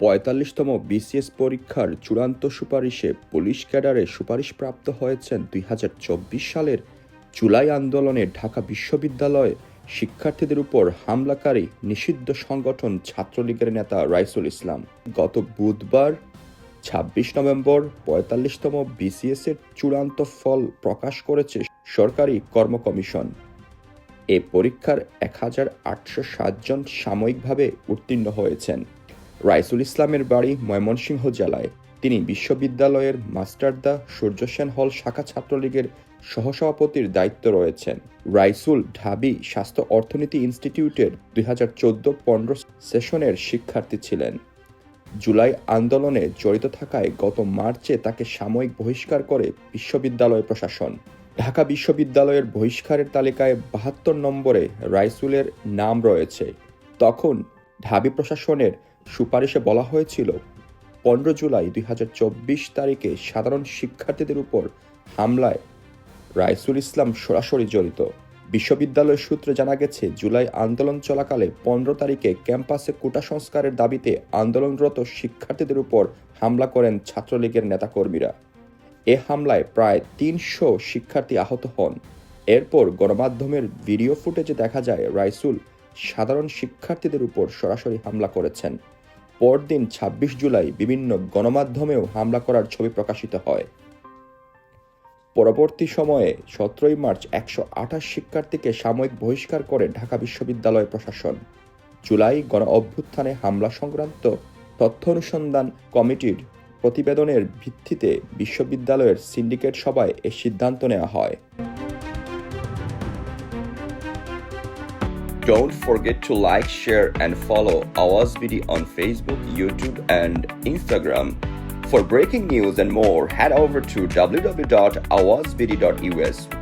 পঁয়তাল্লিশতম BCS পরীক্ষার চূড়ান্ত সুপারিশে police ক্যাডারে সুপারিশপ্রাপ্ত হয়েছেন দুই হাজার চব্বিশ সালের জুলাই আন্দোলনে ঢাকা বিশ্ববিদ্যালয়ে শিক্ষার্থীদের উপর হামলাকারী নিষিদ্ধ সংগঠন ছাত্রলীগের নেতা রাইসুল ইসলাম। গত বুধবার, ছাব্বিশ নভেম্বর পঁয়তাল্লিশতম বিসিএস এর চূড়ান্ত ফল প্রকাশ করেছে সরকারি কর্ম কমিশন। এ পরীক্ষার এক হাজার আটশো জন সাময়িকভাবে উত্তীর্ণ হয়েছেন। রাইসুল ইসলামের বাড়ি ময়মনসিংহ জেলায়। তিনি বিশ্ববিদ্যালয়ের মাস্টারদা সূর্য সেন হল শাখা ছাত্রলীগের সহসভাপতির দায়িত্ব রয়েছেন। রাইসুল ঢাবি স্বাস্থ্য অর্থনীতি ইনস্টিটিউটের দুই হাজার চোদ্দ পনেরো সেশনের শিক্ষার্থী ছিলেন। জুলাই আন্দোলনে জড়িত থাকায় গত মার্চে তাকে সাময়িক বহিষ্কার করে বিশ্ববিদ্যালয় প্রশাসন। ঢাকা বিশ্ববিদ্যালয়ের বহিষ্কারের তালিকায় বাহাত্তর নম্বরে রাইসুলের নাম রয়েছে। তখন ঢাবি প্রশাসনের সুপারিশে বলা হয়েছিল, পনেরো জুলাই দুই হাজার চব্বিশ তারিখে সাধারণ শিক্ষার্থীদের উপর হামলায় রাইসুল ইসলাম সরাসরি জড়িত। বিশ্ববিদ্যালয় সূত্রে জানা গেছে, জুলাই আন্দোলন চলাকালে পনেরো তারিখে ক্যাম্পাসে কোটা সংস্কারের দাবিতে আন্দোলনরত শিক্ষার্থীদের উপর হামলা করেন ছাত্রলীগের নেতাকর্মীরা। এ হামলায় প্রায় তিনশো শিক্ষার্থী আহত হন। এরপর গণমাধ্যমের ভিডিও ফুটেজে দেখা যায়, রাইসুল সাধারণ শিক্ষার্থীদের উপর সরাসরি হামলা করেছেন। পরদিন ছাব্বিশ জুলাই বিভিন্ন গণমাধ্যমেও হামলা করার ছবি প্রকাশিত হয়। পরবর্তী সময়ে সতেরোই মার্চ একশো আঠাশ শিক্ষার্থীকে সাময়িক বহিষ্কার করে ঢাকা বিশ্ববিদ্যালয় প্রশাসন। জুলাই গণ অভ্যুত্থানে হামলা সংক্রান্ত তথ্য অনুসন্ধান কমিটির প্রতিবেদনের ভিত্তিতে বিশ্ববিদ্যালয়ের সিন্ডিকেট সভায় এ সিদ্ধান্ত নেওয়া হয়। Don't forget to like, share, and follow Awaz BD on Facebook, YouTube, and Instagram. For breaking news and more, head over to www.awazbd.us.